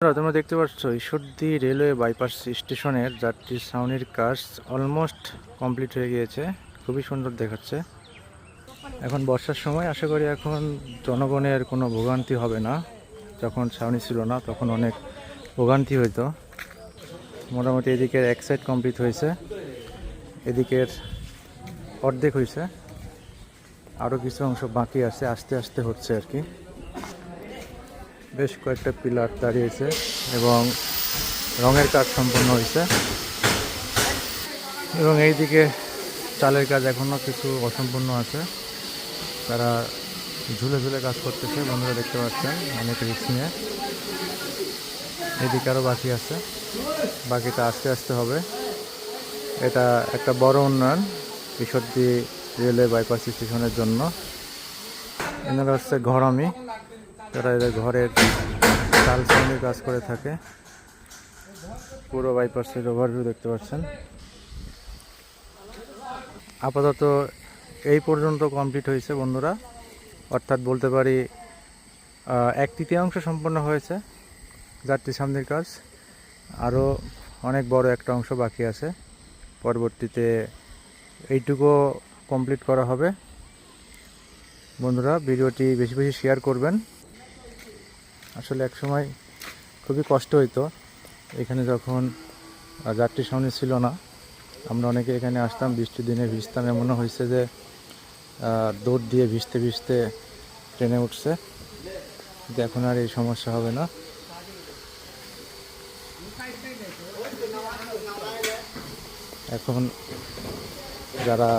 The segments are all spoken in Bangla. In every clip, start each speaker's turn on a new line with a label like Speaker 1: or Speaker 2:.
Speaker 1: তোমরা দেখতে পাচ্ছ, ঈশ্বরদী রেলওয়ে বাইপাস স্টেশনের যাত্রী ছাউনির কাজ অলমোস্ট কমপ্লিট হয়ে গিয়েছে। খুবই সুন্দর দেখাচ্ছে। এখন বর্ষার সময়, আশা করি এখন জনগণের কোনো ভোগান্তি হবে না। যখন ছাউনি ছিল না, তখন অনেক ভোগান্তি হইতো। মোটামুটি এদিকের এক সাইড কমপ্লিট হয়েছে, এদিকের অর্ধেক হয়েছে আরও কিছু অংশ বাকি আছে, আস্তে আস্তে হচ্ছে আর কি। বেশ কয়েকটা পিলার দাঁড়িয়েছে এবং রঙের কাজ সম্পন্ন হয়েছে। এবং এইদিকে চালের কাজ এখনও কিছু অসম্পূর্ণ আছে। তারা ঝুলে ঝুলে কাজ করতেছে, বন্ধুরা দেখতে পাচ্ছেন, অনেক রিক্স নিয়ে। এদিকে আরও বাকি আছে, বাকিটা আস্তে আস্তে হবে। এটা একটা বড় উন্নয়ন, ঈশ্বরদী রেলওয়ে বাইপাস স্টেশনের জন্য। এনারা হচ্ছে ঘরামি। তারা এদের ঘরের চাল শ্রেণির কাজ করে থাকে, পুরো বাইপাসের ওভারভিউ দেখতে পাচ্ছেন। আপাতত এই পর্যন্ত কমপ্লিট হয়েছে বন্ধুরা। অর্থাৎ বলতে পারি এক তৃতীয়াংশ সম্পন্ন হয়েছে যাত্রী সামনের কাজ। আরও অনেক বড় একটা অংশ বাকি আছে। পরবর্তীতে এইটুকু কমপ্লিট করা হবে। বন্ধুরা, ভিডিওটি বেশি বেশি শেয়ার করবেন। আসলে এক সময় খুবই কষ্ট হইতো। এখানে যখন যাত্রী সামনে ছিল না, আমরা অনেকে এখানে আসতাম, বৃষ্টির দিনে ভিজতাম। এমনও হয়েছে যে দৌড় দিয়ে ভিজতে ভিজতে ট্রেনে উঠছে। কিন্তু এখন আর এই সমস্যা হবে না। এখন যারা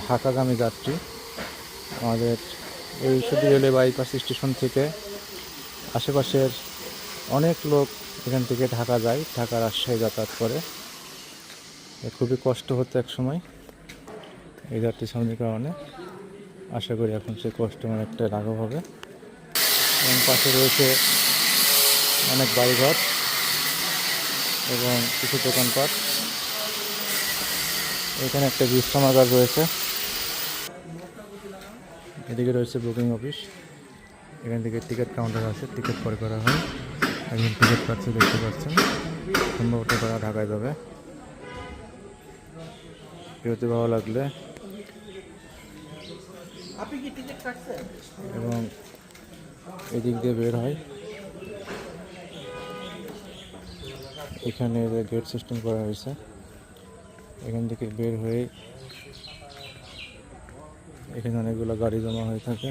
Speaker 1: ঢাকাগামী যাত্রী, আমাদের এই শুধু রেলওয়ে বাইপাস স্টেশন থেকে আশেপাশের অনেক লোক এখান থেকে ঢাকা যায়, ঢাকা রাজশাহী যাতায়াত করে। খুবই কষ্ট হতো এক সময় এই যাত্রী সামনের কারণে। আশা করি এখন সেই কষ্ট অনেকটা লাঘব হবে। এবং পাশে রয়েছে অনেক বাড়িঘর এবং কিছু দোকানপাট। এখানে একটা বিশ্রামাগার রয়েছে। এদিকে রয়েছে বুকিং অফিস। এখান থেকে টিকিট কাউন্টার আছে টিকিট পরে করা হয়। একজন টিকিট পাচ্ছে দেখতে পাচ্ছেন। সম্ভবত তারা ঢাকায় যাবে। ভিডিওতে ভালো লাগলে। এবং এদিক দিয়ে বের হয়। এখানে গেট সিস্টেম করা হয়েছে এখান থেকে বের হয়ে এখানে অনেকগুলো গাড়ি জমা হয়ে থাকে।